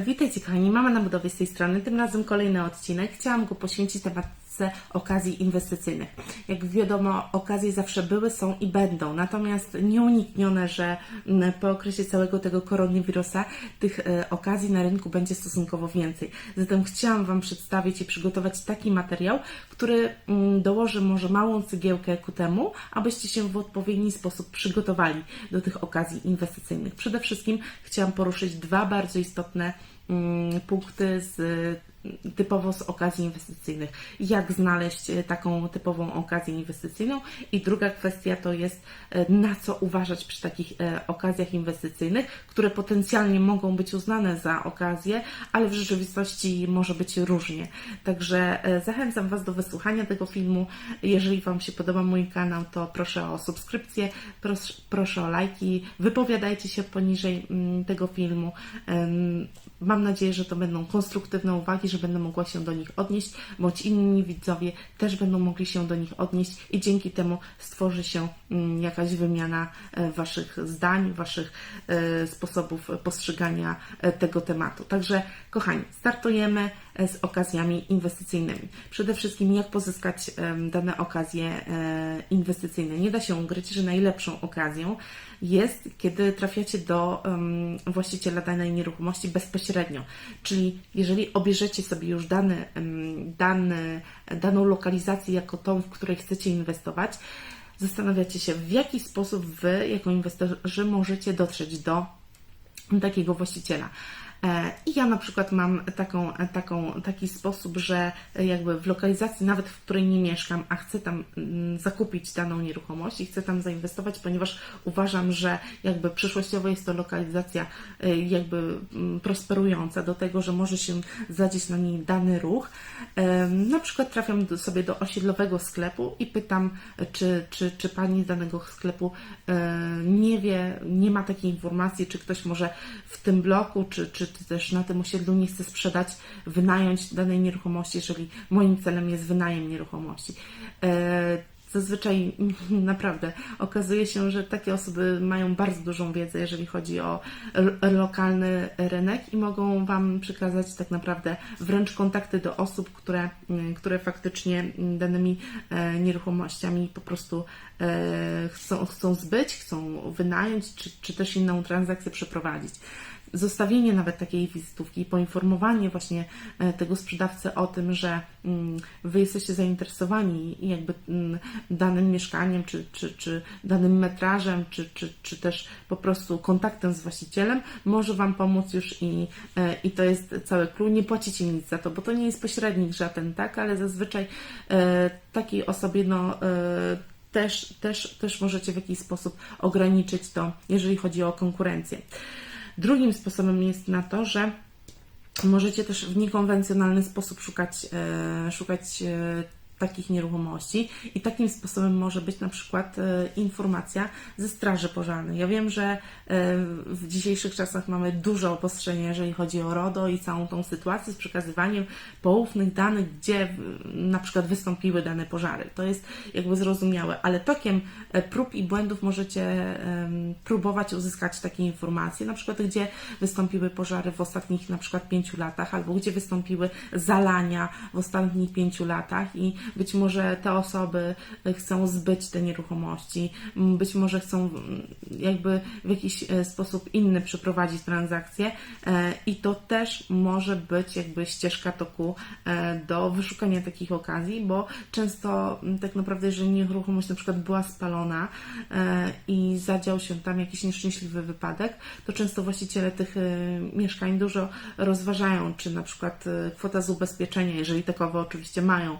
Witajcie kochani, Mama na budowie z tej strony. Tym razem kolejny odcinek. Chciałam go poświęcić okazji inwestycyjnych. Jak wiadomo, okazje zawsze były, są i będą. Natomiast nieuniknione, że po okresie całego tego koronawirusa tych e, okazji na rynku będzie stosunkowo więcej. Zatem chciałam Wam przedstawić i przygotować taki materiał, który dołoży może małą cegiełkę ku temu, abyście się w odpowiedni sposób przygotowali do tych okazji inwestycyjnych. Przede wszystkim chciałam poruszyć dwa bardzo istotne punkty z typowo z okazji inwestycyjnych. Jak znaleźć e, taką typową okazję inwestycyjną? I druga kwestia to jest e, na co uważać przy takich e, okazjach inwestycyjnych, które potencjalnie mogą być uznane za okazje, ale w rzeczywistości może być różnie. Także zachęcam Was do wysłuchania tego filmu. Jeżeli Wam się podoba mój kanał, to proszę o subskrypcję, proszę, proszę o lajki, wypowiadajcie się poniżej mm, tego filmu. Mam nadzieję, że to będą konstruktywne uwagi, że będę mogła się do nich odnieść, bądź inni widzowie też będą mogli się do nich odnieść i dzięki temu stworzy się mm, jakaś wymiana e, Waszych zdań, Waszych e, sposobów postrzegania e, tego tematu. Także, kochani, startujemy z okazjami inwestycyjnymi. Przede wszystkim, jak pozyskać dane okazje e, inwestycyjne. Nie da się ukryć, że najlepszą okazją jest, kiedy trafiacie do właściciela danej nieruchomości bezpośrednio. Czyli jeżeli obierzecie sobie już dany, dany, daną lokalizację jako tą, w której chcecie inwestować, zastanawiacie się, w jaki sposób Wy, jako inwestorzy, możecie dotrzeć do takiego właściciela. E, I ja na przykład mam taką, taką, taki sposób, że jakby w lokalizacji, nawet w której nie mieszkam, a chcę tam mm, zakupić daną nieruchomość i chcę tam zainwestować, ponieważ uważam, że jakby przyszłościowo jest to lokalizacja e, jakby mm, prosperująca do tego, że może się zadzieć na niej dany ruch. E, Na przykład trafiam sobie do osiedlowego sklepu i pytam, czy, czy, czy pani z danego sklepu nie wie, nie ma takiej informacji, czy ktoś może w tym bloku, czy, czy też na tym osiedlu nie chce sprzedać, wynająć danej nieruchomości, jeżeli moim celem jest wynajem nieruchomości. E, Zazwyczaj naprawdę okazuje się, że takie osoby mają bardzo dużą wiedzę, jeżeli chodzi o lokalny rynek i mogą Wam przekazać tak naprawdę wręcz kontakty do osób, które, mm, które faktycznie mm, danymi e, nieruchomościami po prostu e, chcą, chcą zbyć, chcą wynająć, czy, czy też inną transakcję przeprowadzić zostawienie nawet takiej wizytówki, poinformowanie właśnie e, tego sprzedawcy o tym, że mm, Wy jesteście zainteresowani jakby mm, danym mieszkaniem, czy, czy, czy danym metrażem, czy, czy, czy też po prostu kontaktem z właścicielem, może Wam pomóc już i, e, i to jest cały clue. Nie płacicie nic za to, bo to nie jest pośrednik żaden, tak, ale zazwyczaj e, takiej osobie, no, też, też, też możecie w jakiś sposób ograniczyć to, jeżeli chodzi o konkurencję. Drugim sposobem jest na to, że możecie też w niekonwencjonalny sposób szukać, e, szukać e, takich nieruchomości i takim sposobem może być na przykład e, informacja ze Straży Pożarnej. Ja wiem, że e, w dzisiejszych czasach mamy duże obostrzenia, jeżeli chodzi o RODO i całą tą sytuację z przekazywaniem poufnych danych, gdzie w- na przykład wystąpiły dane pożary. To jest jakby zrozumiałe, ale tokiem e, prób i błędów możecie próbować uzyskać takie informacje, na przykład gdzie wystąpiły pożary w ostatnich na przykład pięciu latach, albo gdzie wystąpiły zalania w ostatnich pięciu latach i być może te osoby e, chcą zbyć te nieruchomości, m, być może chcą mm, jakby w jakiś e, sposób inny przeprowadzić transakcję e, i to też może być jakby ścieżka toku e, do wyszukania takich okazji, bo często m, tak naprawdę jeżeli nieruchomość na przykład była spalona i zadział się tam jakiś nieszczęśliwy wypadek, to często właściciele tych mieszkań dużo rozważają, czy na przykład kwota z ubezpieczenia, jeżeli takowe oczywiście mają,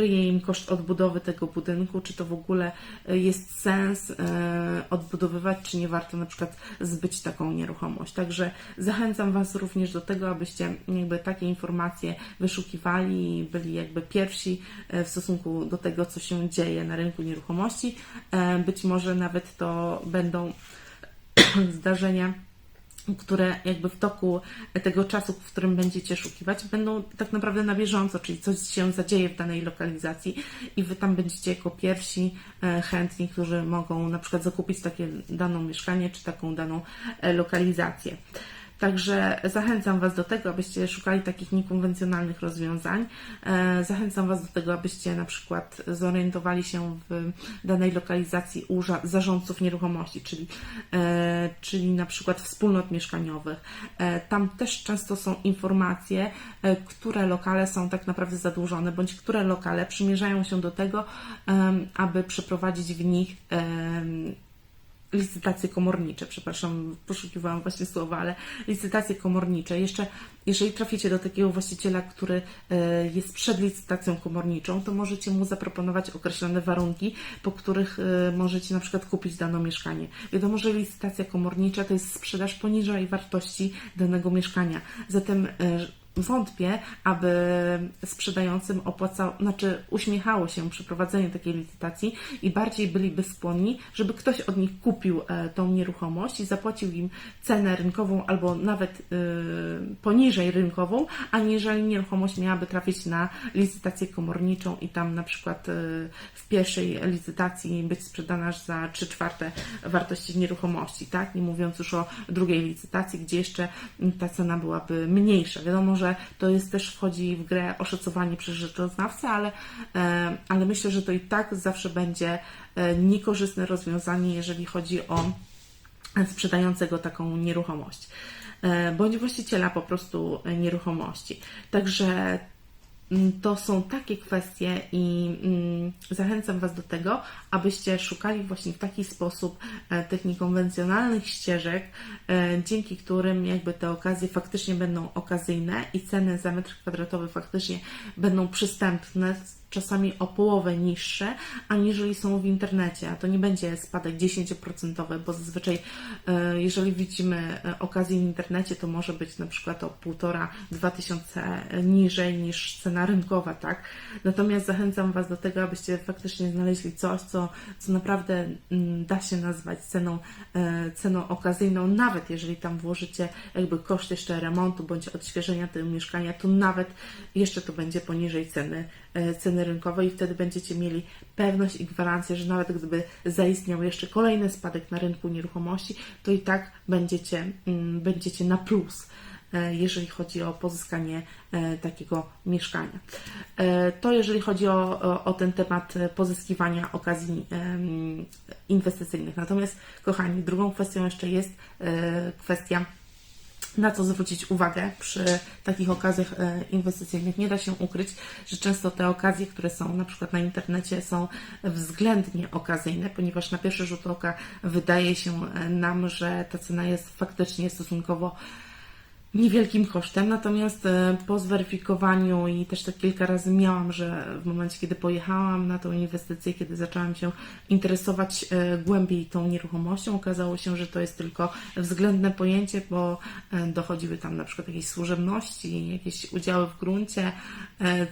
pokryje im koszt odbudowy tego budynku, czy to w ogóle e, jest sens e, odbudowywać, czy nie warto na przykład zbyć taką nieruchomość. Także zachęcam Was również do tego, abyście jakby takie informacje wyszukiwali i byli jakby pierwsi e, w stosunku do tego, co się dzieje na rynku nieruchomości. Być może nawet to będą zdarzenia, które jakby w toku tego czasu, w którym będziecie szukiwać, będą tak naprawdę na bieżąco, czyli coś się zadzieje w danej lokalizacji i Wy tam będziecie jako pierwsi e, chętni, którzy mogą na przykład zakupić takie daną mieszkanie czy taką daną e, lokalizację. Także zachęcam Was do tego, abyście szukali takich niekonwencjonalnych rozwiązań. E, Zachęcam Was do tego, abyście na przykład zorientowali się w danej lokalizacji u zarządców nieruchomości, czyli, e, czyli na przykład wspólnot mieszkaniowych. E, Tam też często są informacje, które lokale są tak naprawdę zadłużone, bądź które lokale przymierzają się do tego, aby przeprowadzić w nich licytacje komornicze, przepraszam, poszukiwałam właśnie słowa, ale licytacje komornicze. Jeszcze, jeżeli traficie do takiego właściciela, który e, jest przed licytacją komorniczą, to możecie mu zaproponować określone warunki, po których e, możecie na przykład kupić dane mieszkanie. Wiadomo, że licytacja komornicza to jest sprzedaż poniżej wartości danego mieszkania. Zatem e, wątpię, aby sprzedającym opłacał, znaczy uśmiechało się przeprowadzenie takiej licytacji i bardziej byliby skłonni, żeby ktoś od nich kupił e, tą nieruchomość i zapłacił im cenę rynkową albo nawet e, poniżej rynkową, aniżeli nieruchomość miałaby trafić na licytację komorniczą i tam na przykład e, w pierwszej licytacji być sprzedana za 3 czwarte wartości nieruchomości, tak? Nie mówiąc już o drugiej licytacji, gdzie jeszcze ta cena byłaby mniejsza. Wiadomo, że to jest też wchodzi w grę oszacowanie przez rzeczoznawcę, ale, e, ale myślę, że to i tak zawsze będzie e, niekorzystne rozwiązanie, jeżeli chodzi o sprzedającego taką nieruchomość, e, bądź właściciela po prostu nieruchomości. Także to są takie kwestie i mm, zachęcam Was do tego, abyście szukali właśnie w taki sposób e, tych niekonwencjonalnych ścieżek, e, dzięki którym jakby te okazje faktycznie będą okazyjne i ceny za metr kwadratowy faktycznie będą przystępne, czasami o połowę niższe, aniżeli są w internecie. A to nie będzie spadek 10%, bo zazwyczaj, e, jeżeli widzimy e, okazję w internecie, to może być na przykład o 1,5-2 tysiące niżej niż cena rynkowa, tak? Natomiast zachęcam Was do tego, abyście faktycznie znaleźli coś, co, co naprawdę mm, da się nazwać ceną, e, ceną okazyjną, nawet jeżeli tam włożycie jakby koszt jeszcze remontu bądź odświeżenia tego mieszkania, to nawet jeszcze to będzie poniżej ceny, e, ceny rynkowej i wtedy będziecie mieli pewność i gwarancję, że nawet gdyby zaistniał jeszcze kolejny spadek na rynku nieruchomości, to i tak będziecie, mm, będziecie na plus e, jeżeli chodzi o pozyskanie e, takiego mieszkania. E, To jeżeli chodzi o, o, ten temat e, pozyskiwania okazji inwestycyjnych. Natomiast, kochani, drugą kwestią jeszcze jest e, kwestia na co zwrócić uwagę przy takich okazjach e, inwestycyjnych. Nie da się ukryć, że często te okazje, które są na przykład na internecie, są względnie okazyjne, ponieważ na pierwszy rzut oka wydaje się e, nam, że ta cena jest faktycznie stosunkowo niewielkim kosztem, natomiast e, po zweryfikowaniu i też tak kilka razy miałam, że w momencie, kiedy pojechałam na tą inwestycję, kiedy zaczęłam się interesować e, głębiej tą nieruchomością, okazało się, że to jest tylko względne pojęcie, bo e, dochodziły tam na przykład jakieś służebności, jakieś udziały w gruncie,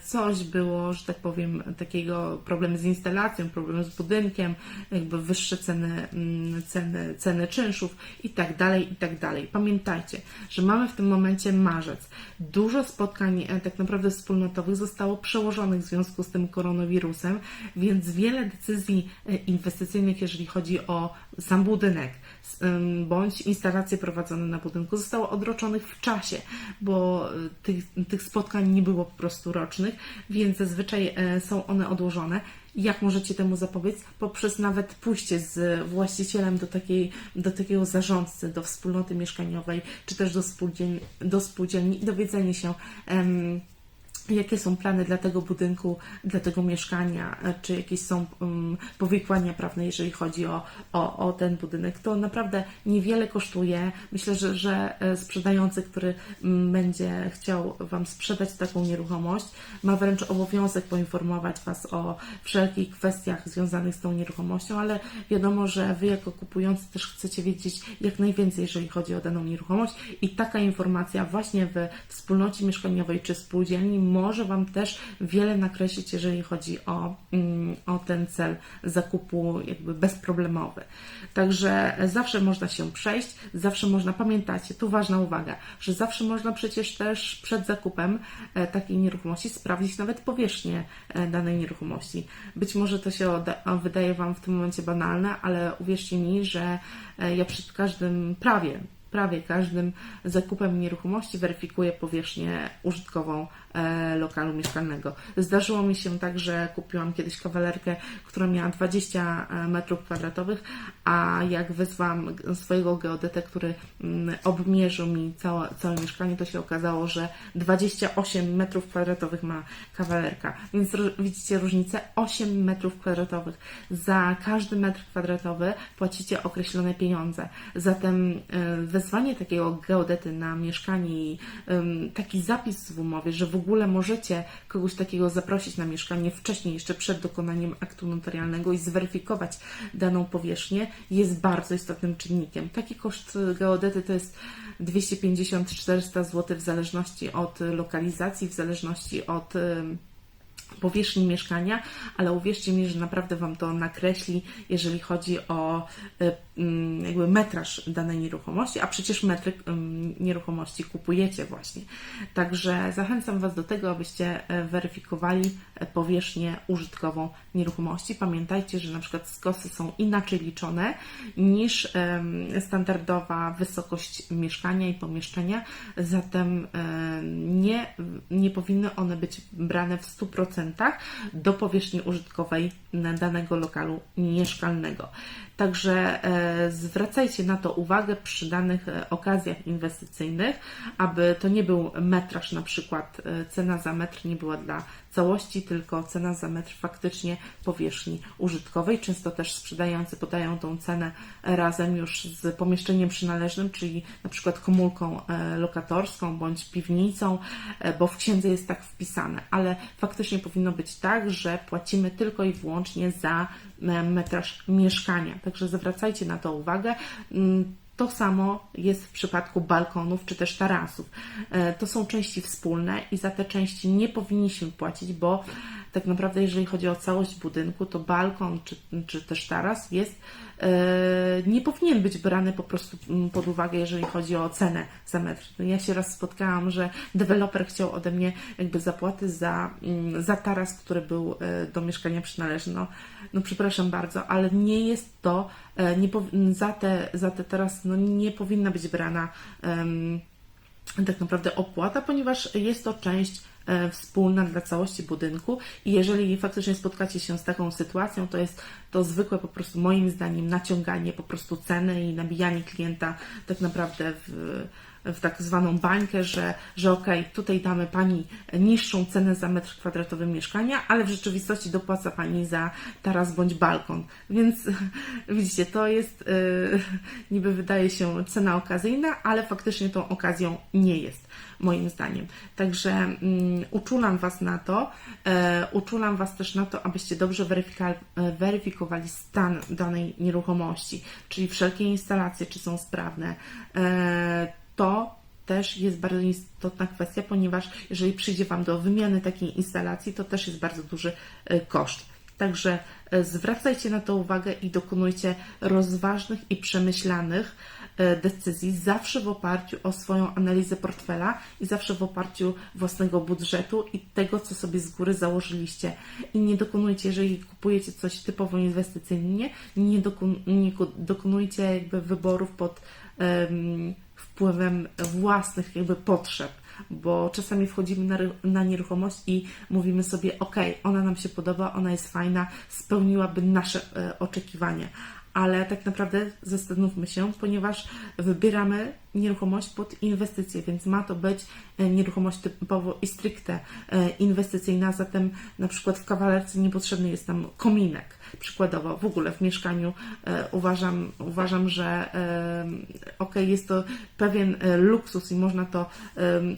coś było, że tak powiem, takiego problemy z instalacją, problem z budynkiem, jakby wyższe ceny, mm, ceny, ceny czynszów i tak dalej, i tak dalej. Pamiętajcie, że mamy w tym momencie marzec. Dużo spotkań e, tak naprawdę wspólnotowych zostało przełożonych w związku z tym koronawirusem, więc wiele decyzji e, inwestycyjnych, jeżeli chodzi o sam budynek, bądź instalacje prowadzone na budynku zostało odroczonych w czasie, bo y, tych, tych spotkań nie było po prostu rocznych, więc zazwyczaj e, są one odłożone. Jak możecie temu zapobiec? Poprzez nawet pójście z właścicielem do, takiej, do takiego zarządcy, do wspólnoty mieszkaniowej, czy też do spółdzielni, do spółdzielni i dowiedzenie się, em, jakie są plany dla tego budynku, dla tego mieszkania, e, czy jakieś są um, powikłania prawne, jeżeli chodzi o, o, o ten budynek. To naprawdę niewiele kosztuje. Myślę, że, że e, sprzedający, który mm, będzie chciał Wam sprzedać taką nieruchomość, ma wręcz obowiązek poinformować Was o wszelkich kwestiach związanych z tą nieruchomością, ale wiadomo, że Wy jako kupujący też chcecie wiedzieć jak najwięcej, jeżeli chodzi o daną nieruchomość i taka informacja właśnie w wspólnocie mieszkaniowej czy spółdzielni może Wam też wiele nakreślić, jeżeli chodzi o, mm, o ten cel zakupu jakby bezproblemowy. Także zawsze można się przejść, zawsze można, pamiętacie, tu ważna uwaga, że zawsze można przecież też przed zakupem e, takiej nieruchomości sprawdzić nawet powierzchnię e, danej nieruchomości. Być może to się wydaje Wam w tym momencie banalne, ale uwierzcie mi, że e, ja przed każdym prawie prawie każdym zakupem nieruchomości weryfikuję powierzchnię użytkową lokalu mieszkalnego. Zdarzyło mi się tak, że kupiłam kiedyś kawalerkę, która miała 20 metrów kwadratowych, a jak wezwałam swojego geodetę, który mm, obmierzył mi całe, całe mieszkanie, to się okazało, że 28 metrów kwadratowych ma kawalerka. Więc widzicie różnicę? 8 metrów kwadratowych. Za każdy metr kwadratowy płacicie określone pieniądze. Zatem e, wezwanie takiego geodety na mieszkanie i taki zapis w umowie, że w ogóle możecie kogoś takiego zaprosić na mieszkanie wcześniej, jeszcze przed dokonaniem aktu notarialnego i zweryfikować daną powierzchnię, jest bardzo istotnym czynnikiem. Taki koszt geodety to jest 250-400 zł w zależności od lokalizacji, w zależności od powierzchni mieszkania, ale uwierzcie mi, że naprawdę Wam to nakreśli, jeżeli chodzi o y, mm, jakby metraż danej nieruchomości, a przecież metry ym, nieruchomości kupujecie właśnie. Także zachęcam Was do tego, abyście e, weryfikowali e, powierzchnię użytkową nieruchomości. Pamiętajcie, że na przykład skosy są inaczej liczone niż standardowa wysokość mieszkania i pomieszczenia, zatem nie, nie powinny one być brane w 100% do powierzchni użytkowej danego lokalu mieszkalnego. Także e, zwracajcie na to uwagę przy danych e, okazjach inwestycyjnych, aby to nie był metraż, na przykład e, cena za metr nie była dla całości, tylko cena za metr faktycznie powierzchni użytkowej. Często też sprzedający podają tą cenę razem już z pomieszczeniem przynależnym, czyli na przykład komórką e, lokatorską bądź piwnicą, e, bo w księdze jest tak wpisane, ale faktycznie powinno być tak, że płacimy tylko i wyłącznie za e, metraż mieszkania. Także zwracajcie na to uwagę. To samo jest w przypadku balkonów czy też tarasów. E, To są części wspólne i za te części nie powinniśmy płacić, bo tak naprawdę, jeżeli chodzi o całość budynku, to balkon czy, czy też taras jest, e, nie powinien być brany po prostu mm, pod uwagę, jeżeli chodzi o cenę za metr. No Ja się raz spotkałam, że deweloper chciał ode mnie jakby zapłaty za, mm, za taras, który był e, do mieszkania przynależny. No, no przepraszam bardzo, ale nie jest to, e, nie za, te, za te teraz no, nie powinna być brana em, tak naprawdę opłata, ponieważ jest to część wspólna dla całości budynku i jeżeli faktycznie spotkacie się z taką sytuacją, to jest to zwykłe po prostu moim zdaniem naciąganie po prostu ceny i nabijanie klienta tak naprawdę w, w tak zwaną bańkę, że, że okej, tutaj damy Pani niższą cenę za metr kwadratowy mieszkania, ale w rzeczywistości dopłaca Pani za taras bądź balkon. Więc widzicie, to jest yy, niby wydaje się cena okazyjna, ale faktycznie tą okazją nie jest, moim zdaniem. Także mm, uczulam Was na to, e, uczulam Was też na to, abyście dobrze weryfikowali stan danej nieruchomości, czyli wszelkie instalacje, czy są sprawne. E, to też jest bardzo istotna kwestia, ponieważ jeżeli przyjdzie Wam do wymiany takiej instalacji, to też jest bardzo duży e, koszt. Także e, zwracajcie na to uwagę i dokonujcie rozważnych i przemyślanych decyzji, zawsze w oparciu o swoją analizę portfela i zawsze w oparciu własnego budżetu i tego, co sobie z góry założyliście. I nie dokonujcie, jeżeli kupujecie coś typowo inwestycyjnie, nie, dokon, nie ko- dokonujcie jakby wyborów pod em, wpływem własnych jakby potrzeb bo czasami wchodzimy na, na nieruchomość i mówimy sobie, ok, ona nam się podoba, ona jest fajna, spełniłaby nasze e, oczekiwania. Ale tak naprawdę zastanówmy się, ponieważ wybieramy nieruchomość pod inwestycje, więc ma to być e, nieruchomość typowo i stricte e, inwestycyjna, zatem na przykład w kawalerce niepotrzebny jest nam kominek. Przykładowo, w ogóle w mieszkaniu e, uważam, uważam, że ok, jest to pewien luksus i można to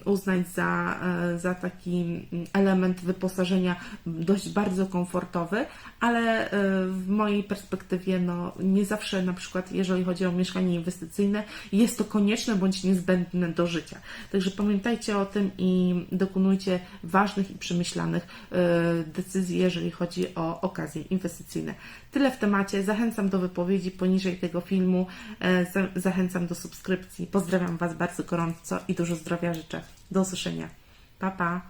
uznać za, za taki mm, element wyposażenia dość bardzo komfortowy, ale w mojej perspektywie no, nie zawsze na przykład, jeżeli chodzi o mieszkanie inwestycyjne, jest to konieczne bądź niezbędne do życia. Także pamiętajcie o tym i dokonujcie ważnych i przemyślanych e, decyzji, jeżeli chodzi o okazje inwestycyjne. Tyle w temacie. Zachęcam do wypowiedzi poniżej tego filmu. E, za- Zachęcam do subskrypcji. Pozdrawiam Was bardzo gorąco i dużo zdrowia życzę. Do usłyszenia. Pa, pa.